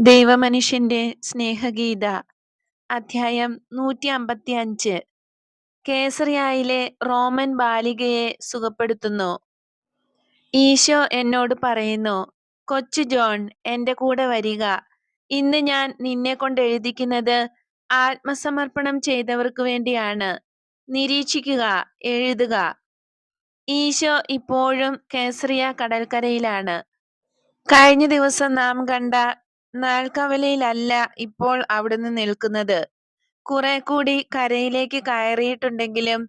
ദൈവമനുഷ്യന്റെ സ്നേഹഗീത അധ്യായം നൂറ്റി അമ്പത്തി അഞ്ച് കേസറിയായിലെ റോമൻ ബാലികയെ സുഖപ്പെടുത്തുന്നു. ഈശോ എന്നോട് പറയുന്നു കൊച്ചു ജോൺ എന്റെ കൂടെ വരിക. ഇന്ന് ഞാൻ നിന്നെ കൊണ്ട് എഴുതിക്കുന്നത് ആത്മസമർപ്പണം ചെയ്തവർക്ക് വേണ്ടിയാണ്. നിരീക്ഷിക്കുക എഴുതുക. ഈശോ ഇപ്പോഴും കേസറിയ കടൽക്കരയിലാണ്. കഴിഞ്ഞ ദിവസം നാം കണ്ട നാൽക്കവലയിലല്ല ഇപ്പോൾ അവിടുന്ന് നിൽക്കുന്നത്. കുറെ കൂടി കരയിലേക്ക് കയറിയിട്ടുണ്ടെങ്കിലും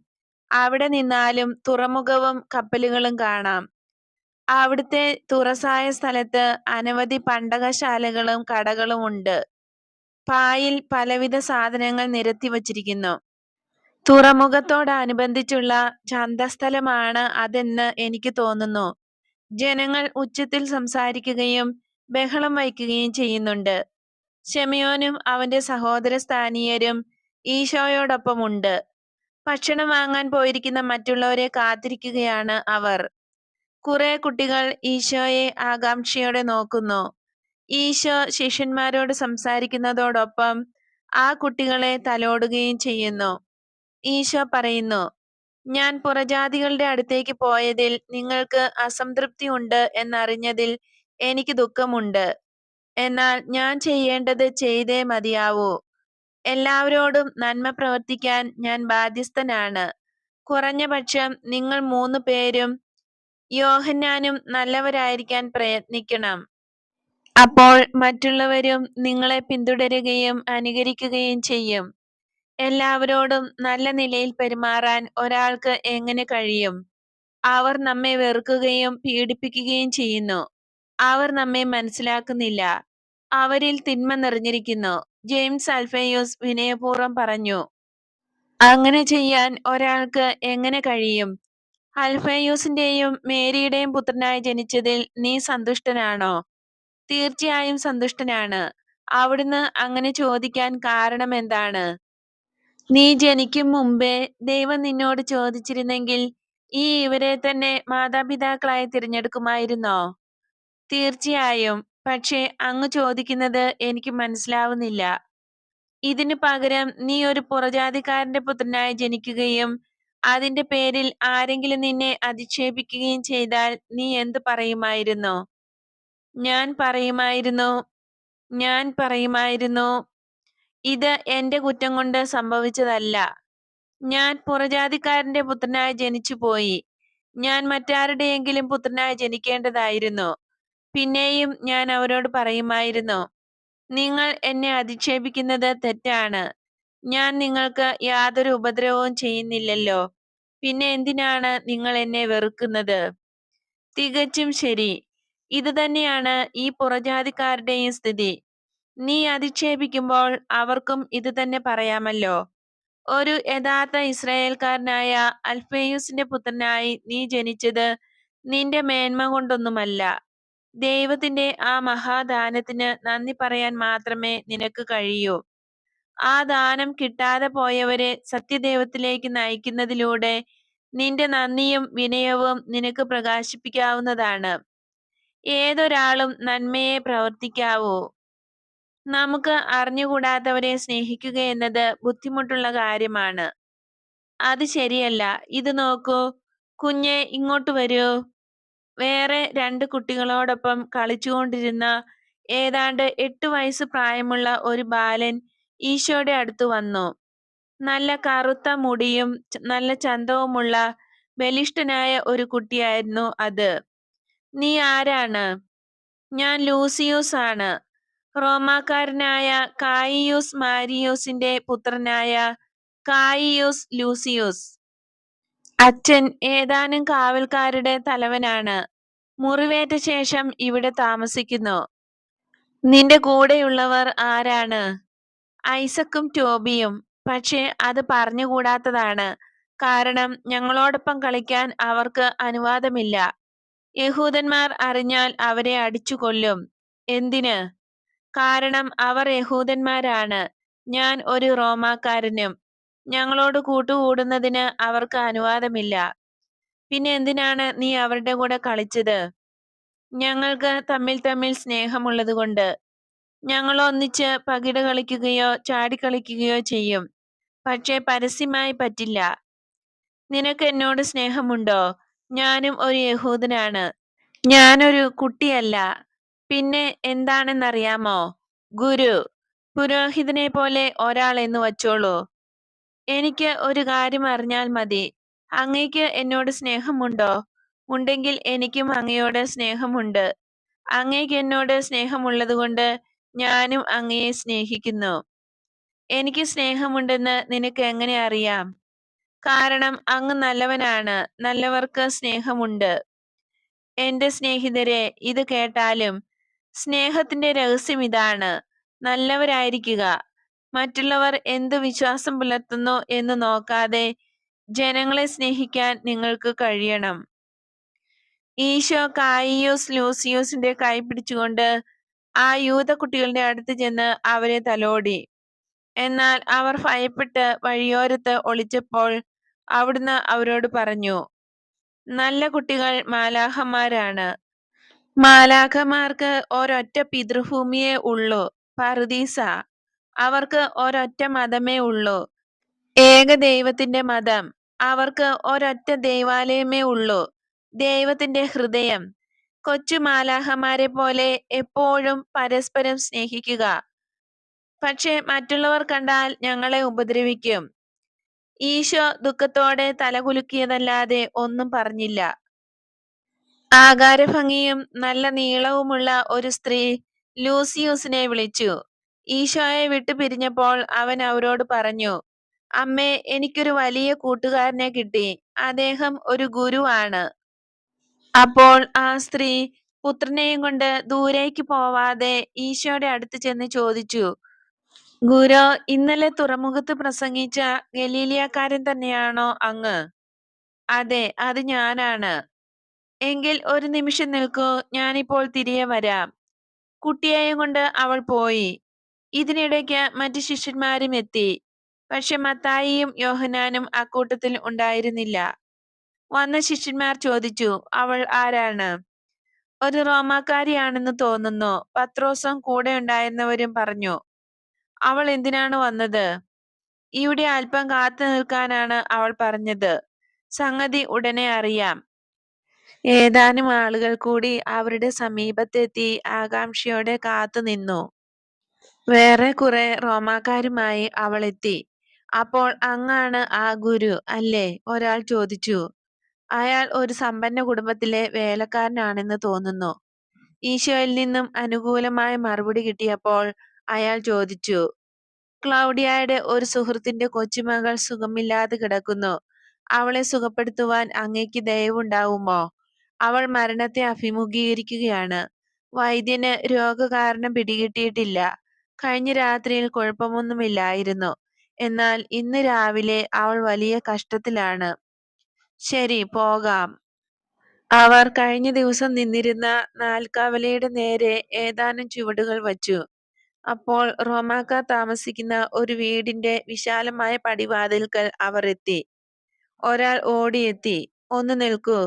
അവിടെ നിന്നാലും തുറമുഖവും കപ്പലുകളും കാണാം. അവിടുത്തെ തുറസായ സ്ഥലത്ത് അനവധി പണ്ടകശാലകളും കടകളും ഉണ്ട്. പായിൽ പലവിധ സാധനങ്ങൾ നിരത്തി വച്ചിരിക്കുന്നു. തുറമുഖത്തോടനുബന്ധിച്ചുള്ള ചന്തസ്ഥലമാണ് അതെന്ന് എനിക്ക് തോന്നുന്നു. ജനങ്ങൾ ഉച്ചത്തിൽ സംസാരിക്കുകയും ബഹളം വയ്ക്കുകയും ചെയ്യുന്നുണ്ട്. ഷെമിയോനും അവന്റെ സഹോദര സ്ഥാനീയരും ഈശോയോടൊപ്പമുണ്ട് ഭക്ഷണം വാങ്ങാൻ പോയിരിക്കുന്ന മറ്റുള്ളവരെ കാത്തിരിക്കുകയാണ് അവർ. കുറെ കുട്ടികൾ ഈശോയെ ആകാംക്ഷയോടെ നോക്കുന്നു. ഈശോ ശിഷ്യന്മാരോട് സംസാരിക്കുന്നതോടൊപ്പം ആ കുട്ടികളെ തലോടുകയും ചെയ്യുന്നു. ഈശോ പറയുന്നു ഞാൻ പുറജാതികളുടെ അടുത്തേക്ക് പോയതിൽ നിങ്ങൾക്ക് അസംതൃപ്തി ഉണ്ട് എന്നറിഞ്ഞതിൽ എനിക്ക് ദുഃഖമുണ്ട്. എന്നാൽ ഞാൻ ചെയ്യേണ്ടത് ചെയ്തേ മതിയാവൂ. എല്ലാവരോടും നന്മ പ്രവർത്തിക്കാൻ ഞാൻ ബാധ്യസ്ഥനാണ്. കുറഞ്ഞ പക്ഷം നിങ്ങൾ മൂന്ന് പേരും യോഹന്നാനും നല്ലവരായിരിക്കാൻ പ്രയത്നിക്കണം. അപ്പോൾ മറ്റുള്ളവരും നിങ്ങളെ പിന്തുടരുകയും അനുകരിക്കുകയും ചെയ്യും. എല്ലാവരോടും നല്ല നിലയിൽ പെരുമാറാൻ ഒരാൾക്ക് എങ്ങനെ കഴിയും? അവർ നമ്മെ വെറുക്കുകയും പീഡിപ്പിക്കുകയും ചെയ്യുന്നു. അവർ നമ്മെ മനസ്സിലാക്കുന്നില്ല. അവരിൽ തിന്മ നിറഞ്ഞിരിക്കുന്നു. ജെയിംസ് അൽഫയൂസ് വിനയപൂർവം പറഞ്ഞു അങ്ങനെ ചെയ്യാൻ ഒരാൾക്ക് എങ്ങനെ കഴിയും? അൽഫയൂസിന്റെയും മേരിയുടെയും പുത്രനായി ജനിച്ചതിൽ നീ സന്തുഷ്ടനാണോ? തീർച്ചയായും സന്തുഷ്ടനാണ്. അവിടുന്ന് അങ്ങനെ ചോദിക്കാൻ കാരണം എന്താണ്? നീ ജനിക്കും മുമ്പേ ദൈവം നിന്നോട് ചോദിച്ചിരുന്നെങ്കിൽ ഈ ഇവരെ തന്നെ മാതാപിതാക്കളായി തിരഞ്ഞെടുക്കുമായിരുന്നോ? തീർച്ചയായും. പക്ഷേ അങ്ങ് ചോദിക്കുന്നത് എനിക്ക് മനസ്സിലാവുന്നില്ല. ഇതിനു പകരം നീ ഒരു പുറജാതിക്കാരന്റെ പുത്രനായി ജനിക്കുകയും അതിന്റെ പേരിൽ ആരെങ്കിലും നിന്നെ അധിക്ഷേപിക്കുകയും ചെയ്താൽ നീ എന്ത് പറയുമായിരുന്നു? ഞാൻ പറയുമായിരുന്നു ഞാൻ പറയുമായിരുന്നു ഇത് എന്റെ കുറ്റം കൊണ്ട് സംഭവിച്ചതല്ല. ഞാൻ പുറജാതിക്കാരന്റെ പുത്രനായി ജനിച്ചുപോയി. ഞാൻ മറ്റാരുടെയെങ്കിലും പുത്രനായി ജനിക്കേണ്ടതായിരുന്നു. പിന്നെയും ഞാൻ അവരോട് പറയുമായിരുന്നു നിങ്ങൾ എന്നെ അധിക്ഷേപിക്കുന്നത് തെറ്റാണ്. ഞാൻ നിങ്ങൾക്ക് യാതൊരു ഉപദ്രവവും ചെയ്യുന്നില്ലല്ലോ. പിന്നെ എന്തിനാണ് നിങ്ങൾ എന്നെ വെറുക്കുന്നത്? തികച്ചും ശരി. ഇത് തന്നെയാണ് ഈ പുറജാതിക്കാരുടെയും സ്ഥിതി. നീ അധിക്ഷേപിക്കുമ്പോൾ അവർക്കും ഇത് തന്നെ പറയാമല്ലോ. ഒരു യഥാർത്ഥ ഇസ്രായേൽക്കാരനായ അൽഫേയൂസിന്റെ പുത്രനായി നീ ജനിച്ചത് നിന്റെ മേന്മ കൊണ്ടൊന്നുമല്ല. ദൈവത്തിന്റെ ആ മഹാദാനത്തിന് നന്ദി പറയാൻ മാത്രമേ നിനക്ക് കഴിയൂ. ആ ദാനം കിട്ടാതെ പോയവരെ സത്യദൈവത്തിലേക്ക് നയിക്കുന്നതിലൂടെ നിന്റെ നന്ദിയും വിനയവും നിനക്ക് പ്രകാശിപ്പിക്കാവുന്നതാണ്. ഏതൊരാളും നന്മയെ പ്രവർത്തിക്കാവൂ. നമുക്ക് അറിഞ്ഞുകൂടാത്തവരെ സ്നേഹിക്കുക എന്നത് ബുദ്ധിമുട്ടുള്ള കാര്യമാണ്. അത് ശരിയല്ല. ഇത് നോക്കൂ. കുഞ്ഞെ ഇങ്ങോട്ട് വരൂ. വേറെ രണ്ട് കുട്ടികളോടൊപ്പം കളിച്ചുകൊണ്ടിരുന്ന ഏതാണ്ട് എട്ട് വയസ്സ് പ്രായമുള്ള ഒരു ബാലൻ ഈശോയുടെ അടുത്ത് വന്നു. നല്ല കറുത്ത മുടിയും നല്ല ചന്തവുമുള്ള ബലിഷ്ഠനായ ഒരു കുട്ടിയായിരുന്നു അത്. നീ ആരാണ്? ഞാൻ ലൂസിയൂസ് ആണ്. റോമാക്കാരനായ കായിയൂസ് മാരിയൂസിന്റെ പുത്രനായ കായിയൂസ് ലൂസിയൂസ്. അച്ഛൻ ഏതാനും കാവൽക്കാരുടെ തലവനാണ്. മുറിവേറ്റ ശേഷം ഇവിടെ താമസിക്കുന്നു. നിന്റെ കൂടെയുള്ളവർ ആരാണ്? ഐസക്കും ടോബിയും. പക്ഷേ അത് പറഞ്ഞുകൂടാത്തതാണ്. കാരണം ഞങ്ങളോടൊപ്പം കളിക്കാൻ അവർക്ക് അനുവാദമില്ല. യഹൂദന്മാർ അറിഞ്ഞാൽ അവരെ അടിച്ചു കൊല്ലും എന്തിന്? കാരണം അവർ യഹൂദന്മാരാണ്. ഞാൻ ഒരു റോമാക്കാരനും. ഞങ്ങളോട് കൂട്ടുകൂടുന്നതിന് അവർക്ക് അനുവാദമില്ല. പിന്നെ എന്തിനാണ് നീ അവരുടെ കൂടെ കളിച്ചത്? ഞങ്ങൾക്ക് തമ്മിൽ തമ്മിൽ സ്നേഹമുള്ളത് കൊണ്ട്. ഞങ്ങൾ ഒന്നിച്ച് പകിട കളിക്കുകയോ ചാടിക്കളിക്കുകയോ ചെയ്യും. പക്ഷേ പരസ്യമായി പറ്റില്ല. നിനക്ക് എന്നോട് സ്നേഹമുണ്ടോ? ഞാനും ഒരു യഹൂദനാണ്. ഞാനൊരു കുട്ടിയല്ല. പിന്നെ എന്താണെന്നറിയാമോ? ഗുരു പുരോഹിതനെ പോലെ ഒരാൾ എന്ന് വച്ചോളൂ. എനിക്ക് ഒരു കാര്യം അറിഞ്ഞാൽ മതി. അങ്ങയ്ക്ക് എന്നോട് സ്നേഹമുണ്ടോ? ഉണ്ടെങ്കിൽ എനിക്കും അങ്ങയോട് സ്നേഹമുണ്ട്. അങ്ങയ്ക്ക് എന്നോട് സ്നേഹമുള്ളതുകൊണ്ട് ഞാനും അങ്ങയെ സ്നേഹിക്കുന്നു. എനിക്ക് സ്നേഹമുണ്ടെന്ന് നിനക്ക് എങ്ങനെ അറിയാം? കാരണം അങ്ങ് നല്ലവനാണ്. നല്ലവർക്ക് സ്നേഹമുണ്ട്. എന്റെ സ്നേഹിതരെ ഇത് കേട്ടാലും സ്നേഹത്തിന്റെ രഹസ്യം ഇതാണ്. നല്ലവരായിരിക്കുക. മറ്റുള്ളവർ എന്ത് വിശ്വാസം പുലർത്തുന്നു എന്ന് നോക്കാതെ ജനങ്ങളെ സ്നേഹിക്കാൻ നിങ്ങൾക്ക് കഴിയണം. ഈശോ കായിയൂസ് ലൂസിയൂസിന്റെ കൈ പിടിച്ചുകൊണ്ട് ആ യൂത കുട്ടികളുടെ അടുത്ത് ചെന്ന് അവരെ തലോടി. എന്നാൽ അവർ ഭയപ്പെട്ട് വഴിയോരത്ത് ഒളിച്ചപ്പോൾ അവിടുന്ന് അവരോട് പറഞ്ഞു നല്ല കുട്ടികൾ മാലാഹമാരാണ് മാലാഖമാർക്ക് ഒരൊറ്റ പിതൃഭൂമിയെ ഉള്ളൂ പറുദീസ അവർക്ക് ഒരൊറ്റ മതമേ ഉള്ളൂ. ഏക ദൈവത്തിന്റെ മതം. അവർക്ക് ഒരൊറ്റ ദൈവാലയമേ ഉള്ളൂ. ദൈവത്തിന്റെ ഹൃദയം. കൊച്ചു മാലാഹമാരെ പോലെ എപ്പോഴും പരസ്പരം സ്നേഹിക്കുക. പക്ഷെ മറ്റുള്ളവർ കണ്ടാൽ ഞങ്ങളെ ഉപദ്രവിക്കും. ഈശോ ദുഃഖത്തോടെ തലകുലുക്കിയതല്ലാതെ ഒന്നും പറഞ്ഞില്ല. ആകാരഭംഗിയും നല്ല നീളവുമുള്ള ഒരു സ്ത്രീ ലൂസിയൂസിനെ വിളിച്ചു. ഈശോയെ വിട്ടു പിരിഞ്ഞപ്പോൾ അവൻ അവരോട് പറഞ്ഞു അമ്മേ എനിക്കൊരു വലിയ കൂട്ടുകാരനെ കിട്ടി. അദ്ദേഹം ഒരു ഗുരുവാണ്. അപ്പോൾ ആ സ്ത്രീ പുത്രനെയും കൊണ്ട് ദൂരേക്ക് പോവാതെ ഈശോയുടെ അടുത്ത് ചെന്ന് ചോദിച്ചു ഗുരു ഇന്നലെ തുറമുഖത്ത് പ്രസംഗിച്ച ഗലീലിയക്കാരൻ തന്നെയാണോ അങ്ങ്? അതെ അത് ഞാനാണ്. എങ്കിൽ ഒരു നിമിഷം നിൽക്കൂ ഞാനിപ്പോൾ തിരികെ വരാം. കുട്ടിയെയും കൊണ്ട് അവൾ പോയി. ഇതിനിടയ്ക്ക് മറ്റു ശിഷ്യന്മാരും എത്തി. പക്ഷെ മത്തായിയും യോഹനാനും അക്കൂട്ടത്തിൽ ഉണ്ടായിരുന്നില്ല. വന്ന ശിഷ്യന്മാർ ചോദിച്ചു അവൾ ആരാണ്? ഒരു റോമാക്കാരിയാണെന്ന് തോന്നുന്നു. പത്രോസും കൂടെ ഉണ്ടായിരുന്നവരും പറഞ്ഞു അവൾ എന്തിനാണ് വന്നത്? ഇവിടെ അല്പം കാത്തു നിൽക്കാനാണ് അവൾ പറഞ്ഞത്. സംഗതി ഉടനെ അറിയാം. ഏതാനും ആളുകൾ കൂടി അവരുടെ സമീപത്തെത്തി ആകാംക്ഷയോടെ കാത്തു നിന്നു. വേറെ കുറെ റോമാക്കാരുമായി അവളെത്തി. അപ്പോൾ അങ്ങാണ് ആ ഗുരു അല്ലേ? ഒരാൾ ചോദിച്ചു. അയാൾ ഒരു സമ്പന്ന കുടുംബത്തിലെ വേലക്കാരനാണെന്ന് തോന്നുന്നു. ഈശോയിൽ നിന്നും അനുകൂലമായ മറുപടി കിട്ടിയപ്പോൾ അയാൾ ചോദിച്ചു. ക്ലൗഡിയയുടെ ഒരു സുഹൃത്തിന്റെ കൊച്ചുമകൾ സുഖമില്ലാതെ കിടക്കുന്നു. അവളെ സുഖപ്പെടുത്തുവാൻ അങ്ങേക്ക് ദയവുണ്ടാവുമോ? അവൾ മരണത്തെ അഭിമുഖീകരിക്കുകയാണ്. വൈദ്യന് രോഗകാരണം പിടികിട്ടിയിട്ടില്ല. കഴിഞ്ഞ രാത്രിയിൽ കുഴപ്പമൊന്നുമില്ലായിരുന്നു. എന്നാൽ ഇന്ന് രാവിലെ അവൾ വലിയ കഷ്ടത്തിലാണ്. ശരി പോകാം. അവർ കഴിഞ്ഞ ദിവസം നിന്നിരുന്ന നാൽക്കാവലയുടെ നേരെ ഏതാനും ചുവടുകൾ വച്ചു. അപ്പോൾ റോമാക്ക താമസിക്കുന്ന ഒരു വീടിന്റെ വിശാലമായ പടിവാതിൽക്കൽ അവർ എത്തി. ഒരാൾ ഓടിയെത്തി. ഒന്ന് നിൽക്കൂ.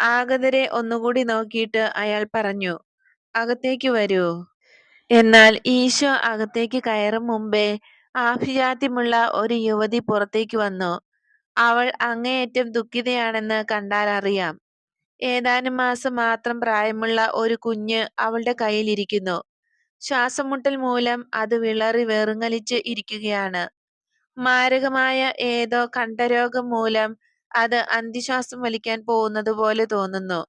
ആഗതരെ ഒന്നുകൂടി നോക്കിയിട്ട് അയാൾ പറഞ്ഞു അകത്തേക്ക് വരൂ. എന്നാൽ ഈശോ അകത്തേക്ക് കയറും മുമ്പേ ആഭിജാത്യമുള്ള ഒരു യുവതി പുറത്തേക്ക് വന്നു. അവൾ അങ്ങേയറ്റം ദുഃഖിതയാണെന്ന് കണ്ടാൽ അറിയാം. ഏതാനും മാസം മാത്രം പ്രായമുള്ള ഒരു കുഞ്ഞ് അവളുടെ കയ്യിലിരിക്കുന്നു ശ്വാസമുട്ടൽ മൂലം അത് വിളറി വെറുങ്ങലിച്ച് ഇരിക്കുകയാണ്. മാരകമായ ഏതോ കണ്ഠരോഗം മൂലം അത് അന്തിശ്വാസം വലിക്കാൻ പോകുന്നത് പോലെ തോന്നുന്നു.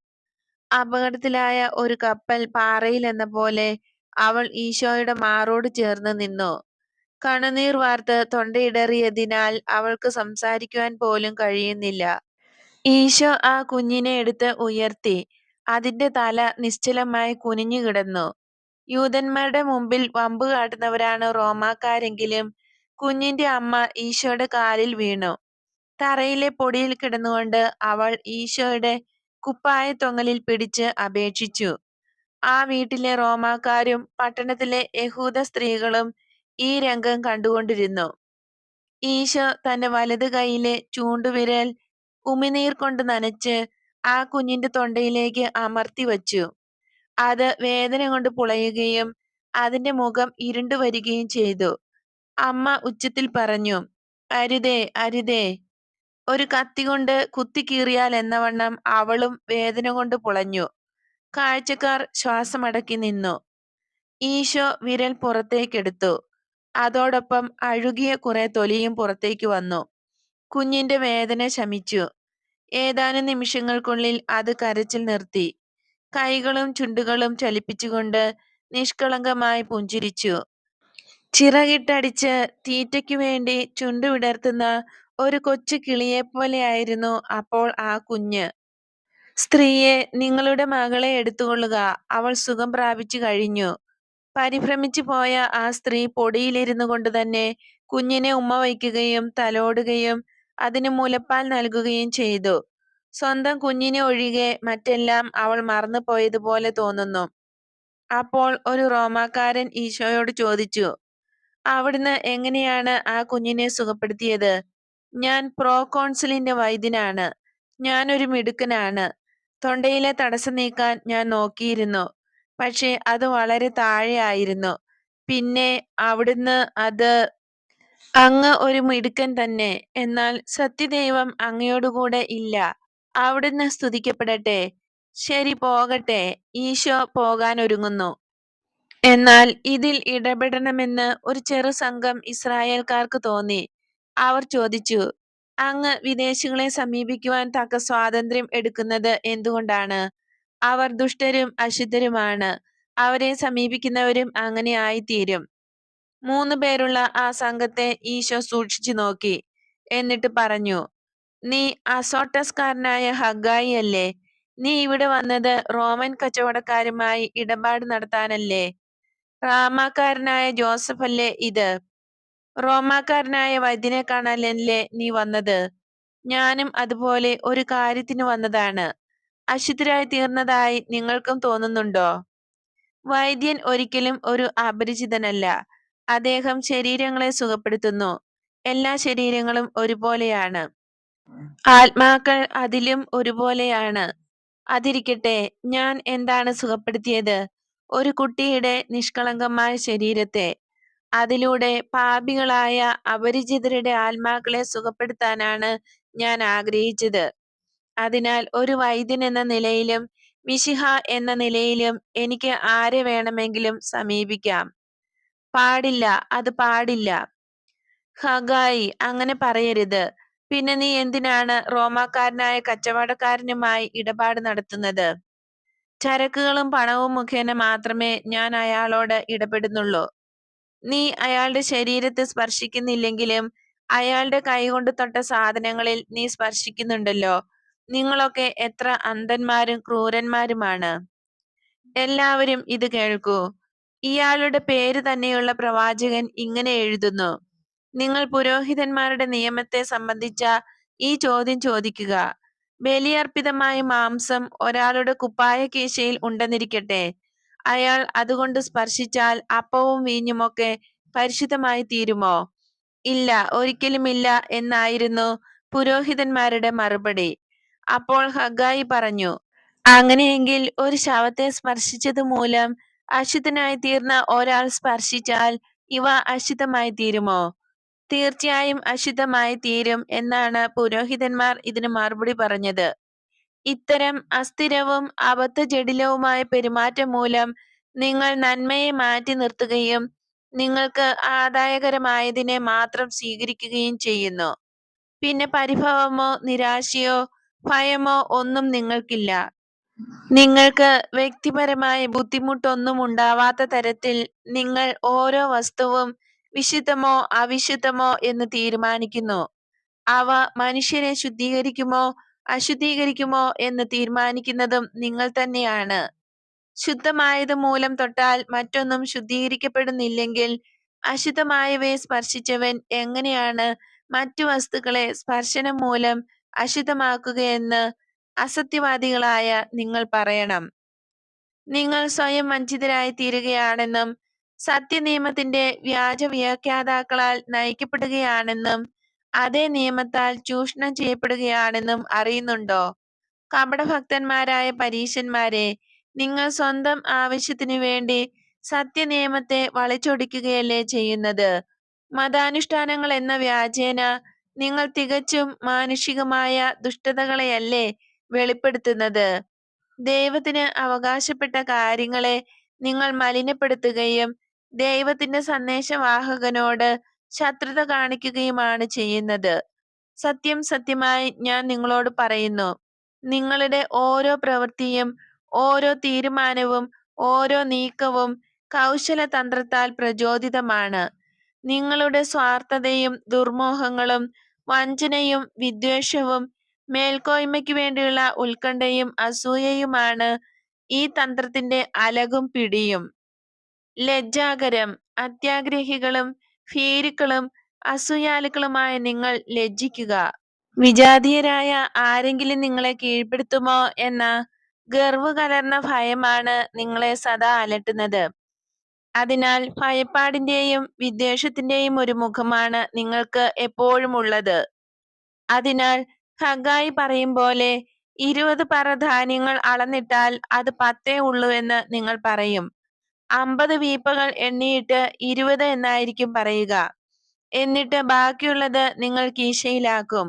അപകടത്തിലായ ഒരു കപ്പൽ പാറയിൽ എന്ന പോലെ അവൾ ഈശോയുടെ മാറോട് ചേർന്ന് നിന്നു. കണുനീർ വാർത്ത് തൊണ്ടയിടറിയതിനാൽ അവൾക്ക് സംസാരിക്കുവാൻ പോലും കഴിയുന്നില്ല. ഈശോ ആ കുഞ്ഞിനെ എടുത്ത് ഉയർത്തി. അതിന്റെ തല നിശ്ചലമായി കുനിഞ്ഞു കിടന്നു. യൂതന്മാരുടെ മുമ്പിൽ വമ്പ് കാട്ടുന്നവരാണ് റോമാക്കാരെങ്കിലും കുഞ്ഞിന്റെ അമ്മ ഈശോയുടെ കാലിൽ വീണു. തറയിലെ പൊടിയിൽ കിടന്നുകൊണ്ട് അവൾ ഈശോയുടെ കുപ്പായ തൊങ്ങലിൽ പിടിച്ച് അപേക്ഷിച്ചു. ആ വീട്ടിലെ റോമാക്കാരും പട്ടണത്തിലെ യഹൂദ സ്ത്രീകളും ഈ രംഗം കണ്ടുകൊണ്ടിരുന്നു. ഈശോ തന്റെ വലത് കൈയിലെ ചൂണ്ടുവിരൽ ഉമിനീർ കൊണ്ട് നനച്ച് ആ കുഞ്ഞിന്റെ തൊണ്ടയിലേക്ക് അമർത്തി വച്ചു. അത് വേദന കൊണ്ട് പുളയുകയും അതിന്റെ മുഖം ഇരുണ്ടു വരികയും ചെയ്തു. അമ്മ ഉച്ചത്തിൽ പറഞ്ഞു അരുതേ അരുതേ. ഒരു കത്തി കൊണ്ട് കുത്തിക്കീറിയാൽ എന്നവണ്ണം അവളും വേദന കൊണ്ട് പുളഞ്ഞു. കാഴ്ചക്കാർ ശ്വാസമടക്കി നിന്നു. ഈശോ വിരൽ പുറത്തേക്കെടുത്തു. അതോടൊപ്പം അഴുകിയ കുറെ തൊലിയും പുറത്തേക്ക് വന്നു. കുഞ്ഞിന്റെ വേദന ശമിച്ചു. ഏതാനും നിമിഷങ്ങൾക്കുള്ളിൽ അത് കരച്ചിൽ നിർത്തി. കൈകളും ചുണ്ടുകളും ചലിപ്പിച്ചുകൊണ്ട് നിഷ്കളങ്കമായി പുഞ്ചിരിച്ചു. ചിറകിട്ടടിച്ച് തീറ്റയ്ക്കു വേണ്ടി ചുണ്ടു വിടർത്തുന്ന ഒരു കൊച്ചു കിളിയെപ്പോലെയായിരുന്നു അപ്പോൾ ആ കുഞ്ഞ്. സ്ത്രീയെ നിങ്ങളുടെ മകളെ എടുത്തുകൊള്ളുക. അവൾ സുഖം പ്രാപിച്ചു കഴിഞ്ഞു. പരിഭ്രമിച്ചു പോയ ആ സ്ത്രീ പൊടിയിലിരുന്നു കൊണ്ട് തന്നെ കുഞ്ഞിനെ ഉമ്മ വയ്ക്കുകയും തലോടുകയും അതിന് മുലപ്പാൽ നൽകുകയും ചെയ്തു. സ്വന്തം കുഞ്ഞിനെ ഒഴികെ മറ്റെല്ലാം അവൾ മറന്നു പോയതുപോലെ തോന്നുന്നു. അപ്പോൾ ഒരു റോമാക്കാരൻ ഈശോയോട് ചോദിച്ചു അവിടുന്ന് എങ്ങനെയാണ് ആ കുഞ്ഞിനെ സുഖപ്പെടുത്തിയത്? ഞാൻ പ്രോകോൺസുലിന്റെ വൈദ്യനാണ്. ഞാനൊരു മിടുക്കനാണ്. തൊണ്ടയിലെ തടസ്സം നീക്കാൻ ഞാൻ നോക്കിയിരുന്നു. പക്ഷേ അത് വളരെ താഴെയായിരുന്നു. പിന്നെ അവിടുന്ന് അത് അങ്ങ് ഒരു മിടുക്കൻ തന്നെ. എന്നാൽ സത്യദൈവം അങ്ങയോടുകൂടെ ഇല്ല. അവിടുന്ന് സ്തുതിക്കപ്പെടട്ടെ. ശരി പോകട്ടെ. ഈശോ പോകാൻ ഒരുങ്ങുന്നു എന്നാൽ ഇതിൽ ഇടപെടണമെന്ന് ഒരു ചെറു സംഘം ഇസ്രായേൽക്കാർക്ക് തോന്നി. അവർ ചോദിച്ചു അങ്ങ് വിദേശികളെ സമീപിക്കുവാൻ തക്ക സ്വാതന്ത്ര്യം എടുക്കുന്നത് എന്തുകൊണ്ടാണ്? അവർ ദുഷ്ടരും അശുദ്ധരുമാണ്. അവരെ സമീപിക്കുന്നവരും അങ്ങനെ ആയിത്തീരും. മൂന്ന് പേരുള്ള ആ സംഘത്തെ ഈശോ സൂക്ഷിച്ചു നോക്കി. എന്നിട്ട് പറഞ്ഞു നീ അസോട്ടസ്കാരനായ ഹഗായി അല്ലേ? നീ ഇവിടെ വന്നത് റോമൻ കച്ചവടക്കാരുമായി ഇടപാട് നടത്താനല്ലേ? റാമാക്കാരനായ ജോസഫ് അല്ലേ ഇത്? റോമാക്കാരനായ വൈദ്യനെ കാണാനല്ലേ നീ വന്നത്. ഞാനും അതുപോലെ ഒരു കാര്യത്തിന് വന്നതാണ്. അശുദ്ധരായി തീർന്നതായി നിങ്ങൾക്കും തോന്നുന്നുണ്ടോ? വൈദ്യൻ ഒരിക്കലും ഒരു അപരിചിതനല്ല. അദ്ദേഹം ശരീരങ്ങളെ സുഖപ്പെടുത്തുന്നു. എല്ലാ ശരീരങ്ങളും ഒരുപോലെയാണ്. ആത്മാക്കൾ അതിലും ഒരുപോലെയാണ്. അതിരിക്കട്ടെ ഞാൻ എന്താണ് സുഖപ്പെടുത്തിയത്? ഒരു കുട്ടിയുടെ നിഷ്കളങ്കമായ ശരീരത്തെ അതിലൂടെ പാപികളായ അപരിചിതരുടെ ആത്മാക്കളെ സുഖപ്പെടുത്താനാണ് ഞാൻ ആഗ്രഹിച്ചത്. അതിനാൽ ഒരു വൈദ്യൻ എന്ന നിലയിലും മിശിഹ എന്ന നിലയിലും എനിക്ക് ആരെ വേണമെങ്കിലും സമീപിക്കാം. പാടില്ല അത് പാടില്ല. ഹഗായി അങ്ങനെ പറയരുത്. പിന്നെ നീ എന്തിനാണ് റോമാക്കാരനായ കച്ചവടക്കാരനുമായി ഇടപാട് നടത്തുന്നത്? ചരക്കുകളും പണവും മുഖേന മാത്രമേ ഞാൻ അയാളോട് ഇടപെടുന്നുള്ളൂ. നീ അയാളുടെ ശരീരത്തെ സ്പർശിക്കുന്നില്ലെങ്കിലും അയാളുടെ കൈകൊണ്ട് തൊട്ട സാധനങ്ങളിൽ നീ സ്പർശിക്കുന്നുണ്ടല്ലോ. നിങ്ങളൊക്കെ എത്ര അന്ധന്മാരും ക്രൂരന്മാരുമാണ്. എല്ലാവരും ഇത് കേൾക്കൂ. ഇയാളുടെ പേര് തന്നെയുള്ള പ്രവാചകൻ ഇങ്ങനെ എഴുതുന്നു. നിങ്ങൾ പുരോഹിതന്മാരുടെ നിയമത്തെ സംബന്ധിച്ച ഈ ചോദ്യം ചോദിക്കുക. ബലിയർപ്പിതമായ മാംസം ഒരാളുടെ കുപ്പായ കീശയിൽ ഉണ്ടെന്നിരിക്കട്ടെ. അയാൾ അതുകൊണ്ട് സ്പർശിച്ചാൽ അപ്പവും വീഞ്ഞുമൊക്കെ പരിശുദ്ധമായി തീരുമോ? ഇല്ല ഒരിക്കലുമില്ല എന്നായിരുന്നു പുരോഹിതന്മാരുടെ മറുപടി. അപ്പോൾ ഹഗായി പറഞ്ഞു അങ്ങനെയെങ്കിൽ ഒരു ശവത്തെ സ്പർശിച്ചത് മൂലം അശുദ്ധനായി തീർന്ന ഒരാൾ സ്പർശിച്ചാൽ ഇവ അശുദ്ധമായി തീരുമോ? തീർച്ചയായും അശുദ്ധമായി തീരും എന്നാണ് പുരോഹിതന്മാർ ഇതിന് മറുപടി പറഞ്ഞത്. ഇത്തരം അസ്ഥിരവും അബദ്ധജടിലവുമായ പെരുമാറ്റം മൂലം നിങ്ങൾ നന്മയെ മാറ്റി നിർത്തുകയും നിങ്ങൾക്ക് ആദായകരമായതിനെ മാത്രം സ്വീകരിക്കുകയും ചെയ്യുന്നു. പിന്നെ പരിഭവമോ നിരാശയോ ഭയമോ ഒന്നും നിങ്ങൾക്കില്ല. നിങ്ങൾക്ക് വ്യക്തിപരമായ ബുദ്ധിമുട്ടൊന്നും ഉണ്ടാവാത്ത തരത്തിൽ നിങ്ങൾ ഓരോ വസ്തുവും വിശുദ്ധമോ അവിശുദ്ധമോ എന്ന് തീരുമാനിക്കുന്നു. അവ മനുഷ്യരെ ശുദ്ധീകരിക്കുമോ അശുദ്ധീകരിക്കുമോ എന്ന് തീരുമാനിക്കുന്നതും നിങ്ങൾ തന്നെയാണ്. ശുദ്ധമായത് മൂലം തൊട്ടാൽ മറ്റൊന്നും ശുദ്ധീകരിക്കപ്പെടുന്നില്ലെങ്കിൽ അശുദ്ധമായവയെ സ്പർശിച്ചവൻ എങ്ങനെയാണ് മറ്റു വസ്തുക്കളെ സ്പർശനം മൂലം അശുദ്ധമാക്കുകയെന്ന് അസത്യവാദികളായ നിങ്ങൾ പറയണം. നിങ്ങൾ സ്വയം വഞ്ചിതരായി തീരുകയാണെന്നും സത്യനിയമത്തിന്റെ വ്യാജ വ്യാഖ്യാതാക്കളാൽ നയിക്കപ്പെടുകയാണെന്നും അതേ നിയമത്താൽ ചൂഷണം ചെയ്യപ്പെടുകയാണെന്നും അറിയുന്നുണ്ടോ? കപടഭക്തന്മാരായ പരീശന്മാരെ നിങ്ങൾ സ്വന്തം ആവശ്യത്തിനു വേണ്ടി സത്യനിയമത്തെ വളച്ചൊടിക്കുകയല്ലേ ചെയ്യുന്നത്? മതാനുഷ്ഠാനങ്ങൾ എന്ന വ്യാജേന നിങ്ങൾ തികച്ചും മാനുഷികമായ ദുഷ്ടതകളെയല്ലേ വെളിപ്പെടുത്തുന്നത്? ദൈവത്തിന് അവകാശപ്പെട്ട കാര്യങ്ങളെ നിങ്ങൾ മലിനപ്പെടുത്തുകയും ദൈവത്തിന്റെ സന്ദേശവാഹകനോട് ശത്രുത കാണിക്കുകയുമാണ് ചെയ്യുന്നത്. സത്യം സത്യമായി ഞാൻ നിങ്ങളോട് പറയുന്നു. നിങ്ങളുടെ ഓരോ പ്രവൃത്തിയും ഓരോ തീരുമാനവും ഓരോ നീക്കവും കൗശല തന്ത്രത്താൽ പ്രചോദിതമാണ്. നിങ്ങളുടെ സ്വാർത്ഥതയും ദുർമോഹങ്ങളും വഞ്ചനയും വിദ്വേഷവും മേൽക്കോയ്മയ്ക്ക് വേണ്ടിയുള്ള ഉത്കണ്ഠയും അസൂയയുമാണ് ഈ തന്ത്രത്തിന്റെ അലകും പിടിയും. ലജ്ജാകരം അത്യാഗ്രഹികളും ഭീരുക്കളും അസൂയാലുക്കളുമായ നിങ്ങൾ ലജ്ജിക്കുക. വിജാതീയരായ ആരെങ്കിലും നിങ്ങളെ കീഴ്പ്പെടുത്തുമോ എന്ന ഗർവ് കലർന്ന ഭയമാണ് നിങ്ങളെ സദാ അലട്ടുന്നത്. അതിനാൽ ഭയപ്പാടിന്റെയും വിദ്വേഷത്തിന്റെയും ഒരു മുഖമാണ് നിങ്ങൾക്ക് എപ്പോഴും ഉള്ളത് അതിനാൽ ഹഗായി പറയും പോലെ ഇരുപത് പറ ധാന്യങ്ങൾ അളന്നിട്ടാൽ അത് പത്തേ ഉള്ളൂ എന്ന് നിങ്ങൾ പറയും. അമ്പത് വീപ്പകൾ എണ്ണിയിട്ട് ഇരുപത് എന്നായിരിക്കും പറയുക. എന്നിട്ട് ബാക്കിയുള്ളത് നിങ്ങൾ കീശയിലാക്കും.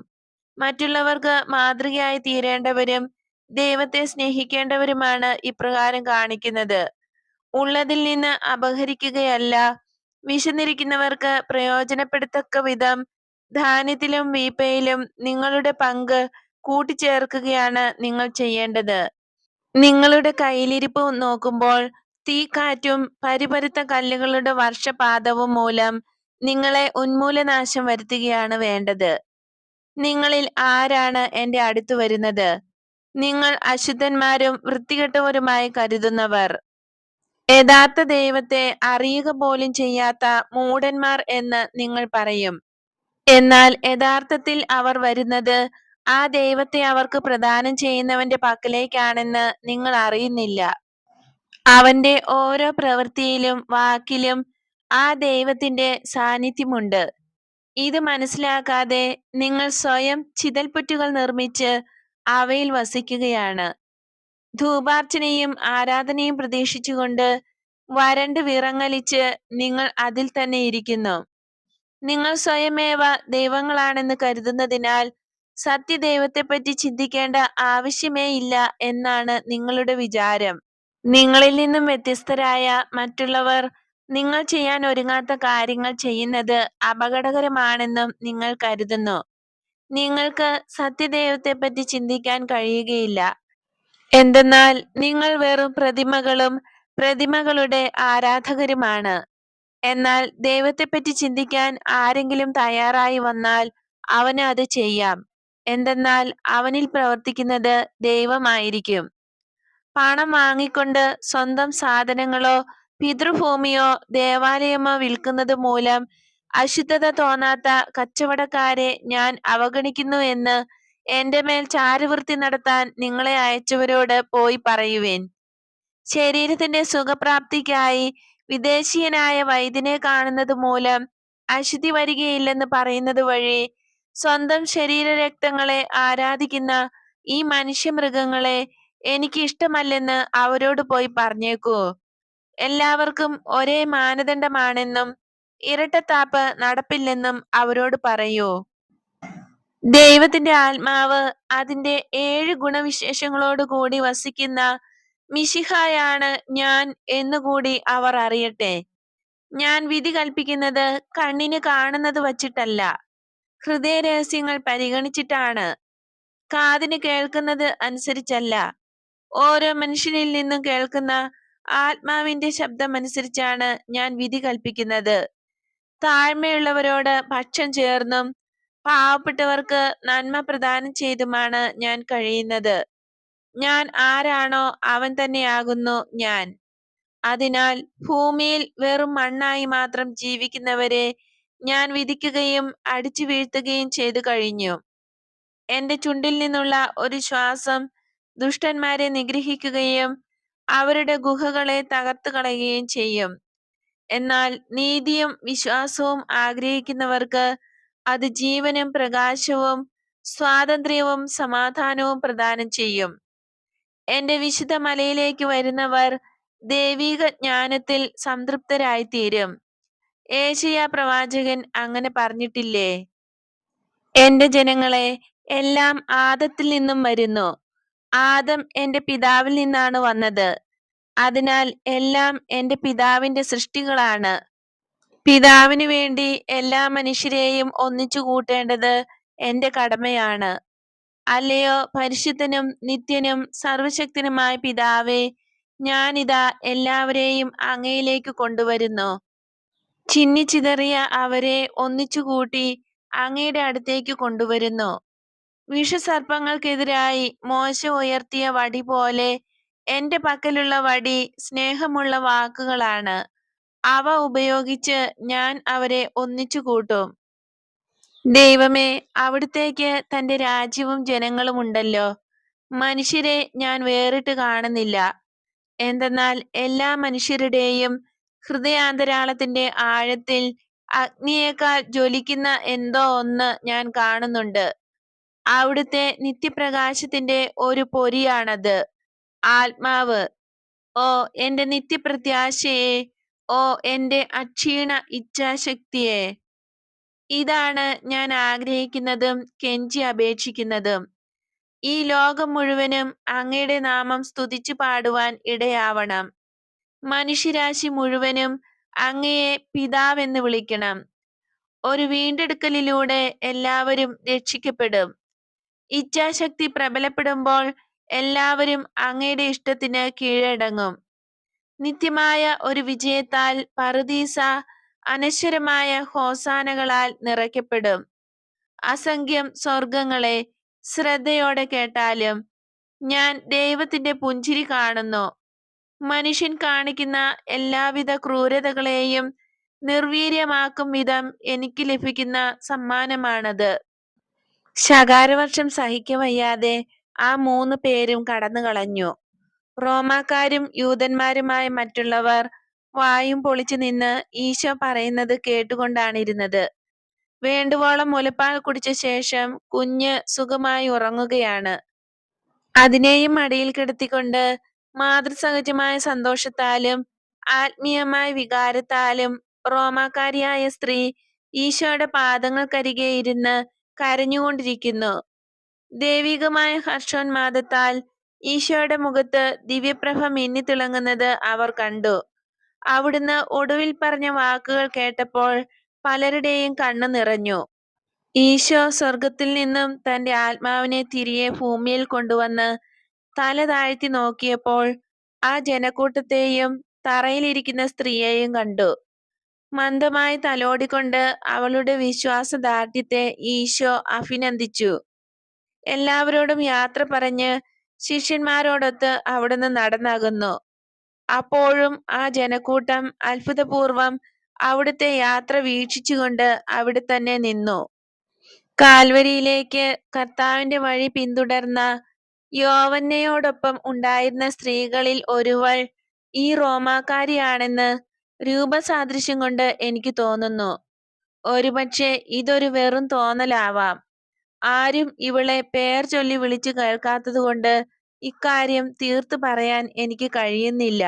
മറ്റുള്ളവർക്ക് മാതൃകയായി തീരേണ്ടവരും ദൈവത്തെ സ്നേഹിക്കേണ്ടവരുമാണ് ഇപ്രകാരം കാണിക്കുന്നത്. ഉള്ളതിൽ നിന്ന് അപഹരിക്കുകയല്ല വിശന്നിരിക്കുന്നവർക്ക് പ്രയോജനപ്പെടുത്തക്ക വിധം ധാന്യത്തിലും വീപ്പയിലും നിങ്ങളുടെ പങ്ക് കൂട്ടിച്ചേർക്കുകയാണ് നിങ്ങൾ ചെയ്യേണ്ടത്. നിങ്ങളുടെ കയ്യിലിരിപ്പ് നോക്കുമ്പോൾ തീക്കാറ്റും പരിപരുത്ത കല്ലുകളുടെ വർഷപാതവും മൂലം നിങ്ങളെ ഉന്മൂലനാശം വരുത്തുകയാണ് വേണ്ടത്. നിങ്ങളിൽ ആരാണ് എന്റെ അടുത്തു വരുന്നത്? നിങ്ങൾ അശുദ്ധന്മാരും വൃത്തികെട്ടവരുമായി കരുതുന്നവർ. യഥാർത്ഥ ദൈവത്തെ അറിയുക പോലും ചെയ്യാത്ത മൂടന്മാർ എന്ന് നിങ്ങൾ പറയും. എന്നാൽ യഥാർത്ഥത്തിൽ അവർ വരുന്നത് ആ ദൈവത്തെ അവർക്ക് പ്രദാനം ചെയ്യുന്നവന്റെ പക്കലേക്കാണെന്ന് നിങ്ങൾ അറിയുന്നില്ല. അവന്റെ ഓരോ പ്രവൃത്തിയിലും വാക്കിലും ആ ദൈവത്തിന്റെ സാന്നിധ്യമുണ്ട്. ഇത് മനസ്സിലാക്കാതെ നിങ്ങൾ സ്വയം ചിതൽപുറ്റുകൾ നിർമ്മിച്ച് അവയിൽ വസിക്കുകയാണ്. ധൂപാർച്ചനയും ആരാധനയും പ്രതീക്ഷിച്ചുകൊണ്ട് വരണ്ട് വിറങ്ങലിച്ച് നിങ്ങൾ അതിൽ തന്നെ ഇരിക്കുന്നു. നിങ്ങൾ സ്വയമേവ ദൈവങ്ങളാണെന്ന് കരുതുന്നതിനാൽ സത്യദൈവത്തെപ്പറ്റി ചിന്തിക്കേണ്ട ആവശ്യമേ ഇല്ല എന്നാണ് നിങ്ങളുടെ വിചാരം. നിങ്ങളിൽ നിന്നും വ്യത്യസ്തരായ മറ്റുള്ളവർ നിങ്ങൾ ചെയ്യാൻ ഒരുങ്ങാത്ത കാര്യങ്ങൾ ചെയ്യുന്നത് അപകടകരമാണെന്നും നിങ്ങൾ കരുതുന്നു. നിങ്ങൾക്ക് സത്യദൈവത്തെപ്പറ്റി ചിന്തിക്കാൻ കഴിയുകയില്ല. എന്തെന്നാൽ നിങ്ങൾ വെറും പ്രതിമകളും പ്രതിമകളുടെ ആരാധകരുമാണ്. എന്നാൽ ദൈവത്തെപ്പറ്റി ചിന്തിക്കാൻ ആരെങ്കിലും തയ്യാറായി വന്നാൽ അവന് അത് ചെയ്യാം. എന്തെന്നാൽ അവനിൽ പ്രവർത്തിക്കുന്നത് ദൈവമായിരിക്കും. പണം വാങ്ങിക്കൊണ്ട് സ്വന്തം സാധനങ്ങളോ പിതൃഭൂമിയോ ദേവാലയമോ വിൽക്കുന്നത് മൂലം അശുദ്ധത തോന്നാത്ത കച്ചവടക്കാരെ ഞാൻ അവഗണിക്കുന്നു എന്ന് എന്റെ മേൽ ചാരുവൃത്തി നടത്താൻ നിങ്ങളെ അയച്ചവരോട് പോയി പറയുവേൻ. ശരീരത്തിന്റെ സുഖപ്രാപ്തിക്കായി വിദേശീയനായ വൈദ്യനെ കാണുന്നത് മൂലം അശുദ്ധി വരികയില്ലെന്ന് പറയുന്നത് വഴി സ്വന്തം ശരീരരക്തങ്ങളെ ആരാധിക്കുന്ന ഈ മനുഷ്യമൃഗങ്ങളെ എനിക്ക് ഇഷ്ടമല്ലെന്ന് അവരോട് പോയി പറഞ്ഞേക്കൂ. എല്ലാവർക്കും ഒരേ മാനദണ്ഡമാണെന്നും ഇരട്ടത്താപ്പ് നടപ്പില്ലെന്നും അവരോട് പറയൂ. ദൈവത്തിന്റെ ആത്മാവ് അതിന്റെ ഏഴ് ഗുണവിശേഷങ്ങളോട് കൂടി വസിക്കുന്ന മിശിഹായാണ് ഞാൻ എന്നുകൂടി അവർ അറിയട്ടെ. ഞാൻ വിധി കൽപ്പിക്കുന്നത് കണ്ണിന് കാണുന്നത് വച്ചിട്ടല്ല. ഹൃദയരഹസ്യങ്ങൾ പരിഗണിച്ചിട്ടാണ്. കാതിന് കേൾക്കുന്നത് അനുസരിച്ചല്ല. ഓരോ മനുഷ്യനിൽ നിന്നും കേൾക്കുന്ന ആത്മാവിന്റെ ശബ്ദം അനുസരിച്ചാണ് ഞാൻ വിധി കൽപ്പിക്കുന്നത്. താഴ്മയുള്ളവരോട് ഭക്ഷണം ചേർന്നും പാവപ്പെട്ടവർക്ക് നന്മ പ്രദാനം ചെയ്തുമാണ് ഞാൻ കഴിയുന്നത്. ഞാൻ ആരാണോ അവൻ തന്നെയാകുന്നു ഞാൻ. അതിനാൽ ഭൂമിയിൽ വെറും മണ്ണായി മാത്രം ജീവിക്കുന്നവരെ ഞാൻ വിധിക്കുകയും അടിച്ചു വീഴ്ത്തുകയും ചെയ്തു കഴിഞ്ഞു എന്റെ ചുണ്ടിൽ നിന്നുള്ള ഒരു ശ്വാസം ദുഷ്ടന്മാരെ നിഗ്രഹിക്കുകയും അവരുടെ ഗുഹകളെ തകർത്തു കളയുകയും ചെയ്യും. എന്നാൽ നീതിയും വിശ്വാസവും ആഗ്രഹിക്കുന്നവർക്ക് അത് ജീവനും പ്രകാശവും സ്വാതന്ത്ര്യവും സമാധാനവും പ്രദാനം ചെയ്യും. എന്റെ വിശുദ്ധ മലയിലേക്ക് വരുന്നവർ ദൈവിക ജ്ഞാനത്തിൽ സംതൃപ്തരായിത്തീരും. ഏഷ്യ പ്രവാചകൻ അങ്ങനെ പറഞ്ഞിട്ടില്ലേ? എന്റെ ജനങ്ങളെ എല്ലാം ആദത്തിൽ നിന്നും വരുന്നു. ആദം എന്റെ പിതാവിൽ നിന്നാണ് വന്നത്. അതിനാൽ എല്ലാം എന്റെ പിതാവിന്റെ സൃഷ്ടികളാണ്. പിതാവിനു വേണ്ടി എല്ലാ മനുഷ്യരെയും ഒന്നിച്ചു കൂട്ടേണ്ടത് എന്റെ കടമയാണ്. അല്ലയോ പരിശുദ്ധനും നിത്യനും സർവശക്തനുമായ പിതാവേ ഞാനിതാ എല്ലാവരെയും അങ്ങയിലേക്ക് കൊണ്ടുവരുന്നു. ചിന്നിച്ചിതറിയ അവരെ ഒന്നിച്ചുകൂട്ടി അങ്ങയുടെ അടുത്തേക്ക് കൊണ്ടുവരുന്നു. വിഷസർപ്പങ്ങൾക്കെതിരായി മോശ ഉയർത്തിയ വടി പോലെ എന്റെ പക്കലുള്ള വടി സ്നേഹമുള്ള വാക്കുകളാണ്. അവ ഉപയോഗിച്ച് ഞാൻ അവരെ ഒന്നിച്ചു കൂട്ടും. ദൈവമേ അവിടുത്തേക്ക് തന്റെ രാജ്യവും ജനങ്ങളും ഉണ്ടല്ലോ. മനുഷ്യരെ ഞാൻ വേറിട്ട് കാണുന്നില്ല. എന്തെന്നാൽ എല്ലാ മനുഷ്യരുടെയും ഹൃദയാന്തരാളത്തിന്റെ ആഴത്തിൽ അഗ്നിയേക്കാൾ ജ്വലിക്കുന്ന എന്തോ ഒന്ന് ഞാൻ കാണുന്നുണ്ട്. അവിടുത്തെ നിത്യപ്രകാശത്തിന്റെ ഒരു പൊരിയാണത്. ആത്മാവ് ഓ എന്റെ നിത്യപ്രത്യാശയെ ഓ എന്റെ അക്ഷീണ ഇച്ഛാശക്തിയെ. ഇതാണ് ഞാൻ ആഗ്രഹിക്കുന്നതും കെഞ്ചി അപേക്ഷിക്കുന്നതും. ഈ ലോകം മുഴുവനും അങ്ങയുടെ നാമം സ്തുതിച്ചു പാടുവാൻ ഇടയാവണം. മനുഷ്യരാശി മുഴുവനും അങ്ങയെ പിതാവെന്ന് വിളിക്കണം. ഒരു വീണ്ടെടുക്കലിലൂടെ എല്ലാവരും രക്ഷിക്കപ്പെടും. ഇച്ഛാശക്തി പ്രബലപ്പെടുമ്പോൾ എല്ലാവരും അങ്ങയുടെ ഇഷ്ടത്തിന് കീഴടങ്ങും. നിത്യമായ ഒരു വിജയത്താൽ പറുദീസ അനശ്വരമായ ഹോസാനകളാൽ നിറയ്ക്കപ്പെടും. അസംഖ്യം സ്വർഗങ്ങളെ ശ്രദ്ധയോടെ കേട്ടാലും ഞാൻ ദൈവത്തിന്റെ പുഞ്ചിരി കാണുന്നു. മനുഷ്യൻ കാണിക്കുന്ന എല്ലാവിധ ക്രൂരതകളെയും നിർവീര്യമാക്കും വിധം എനിക്ക് ലഭിക്കുന്ന സമ്മാനമാണത്. ശകാരവർഷം സഹിക്കവയ്യാതെ ആ മൂന്ന് പേരും കടന്നു കളഞ്ഞു. റോമാക്കാരും യൂതന്മാരുമായ മറ്റുള്ളവർ വായും പൊളിച്ചു നിന്ന് ഈശോ പറയുന്നത് കേട്ടുകൊണ്ടാണിരുന്നത്. വേണ്ടുവോളം മുലപ്പാൽ കുടിച്ച ശേഷം കുഞ്ഞ് സുഖമായി ഉറങ്ങുകയാണ്. അതിനെയും മടിയിൽ കിടത്തിക്കൊണ്ട് മാതൃസഹജമായ സന്തോഷത്താലും ആത്മീയമായ വികാരത്താലും റോമാക്കാരിയായ സ്ത്രീ ഈശോയുടെ പാദങ്ങൾക്കരികെ ഇരുന്ന് കരഞ്ഞുകൊണ്ടിരിക്കുന്നു. ദൈവികമായ ഹർഷോന്മാദത്താൽ ഈശോയുടെ മുഖത്ത് ദിവ്യപ്രഭ മിന്നിത്തിളങ്ങുന്നത് അവർ കണ്ടു. അവിടുന്ന് ഒടുവിൽ പറഞ്ഞ വാക്കുകൾ കേട്ടപ്പോൾ പലരുടെയും കണ്ണു നിറഞ്ഞു. ഈശോ സ്വർഗത്തിൽ നിന്നും തന്റെ ആത്മാവിനെ തിരികെ ഭൂമിയിൽ കൊണ്ടുവന്ന് തല താഴ്ത്തി നോക്കിയപ്പോൾ ആ ജനക്കൂട്ടത്തെയും തറയിലിരിക്കുന്ന സ്ത്രീയെയും കണ്ടു. മന്ദമായി തലോടിക്കൊണ്ട് അവളുടെ വിശ്വാസദാർഢ്യത്തെ ഈശോ അഭിനന്ദിച്ചു. എല്ലാവരോടും യാത്ര പറഞ്ഞ് ശിഷ്യന്മാരോടൊത്ത് അവിടുന്ന് നടന്നകുന്നു. അപ്പോഴും ആ ജനക്കൂട്ടം അത്ഭുതപൂർവം അവിടുത്തെ യാത്ര വീക്ഷിച്ചുകൊണ്ട് അവിടെ തന്നെ നിന്നു. കാൽവരിയിലേക്ക് കർത്താവിന്റെ വഴി പിന്തുടർന്ന യോവന്നയോടൊപ്പം ഉണ്ടായിരുന്ന സ്ത്രീകളിൽ ഒരുവൾ ഈ റോമാക്കാരിയാണെന്ന് രൂപസാദൃശ്യം കൊണ്ട് എനിക്ക് തോന്നുന്നു. ഒരുപക്ഷെ ഇതൊരു വെറും തോന്നലാവാം. ആരും ഇവളെ പേർ ചൊല്ലി വിളിച്ചു കേൾക്കാത്തതുകൊണ്ട് ഇക്കാര്യം തീർത്തു പറയാൻ എനിക്ക് കഴിയുന്നില്ല.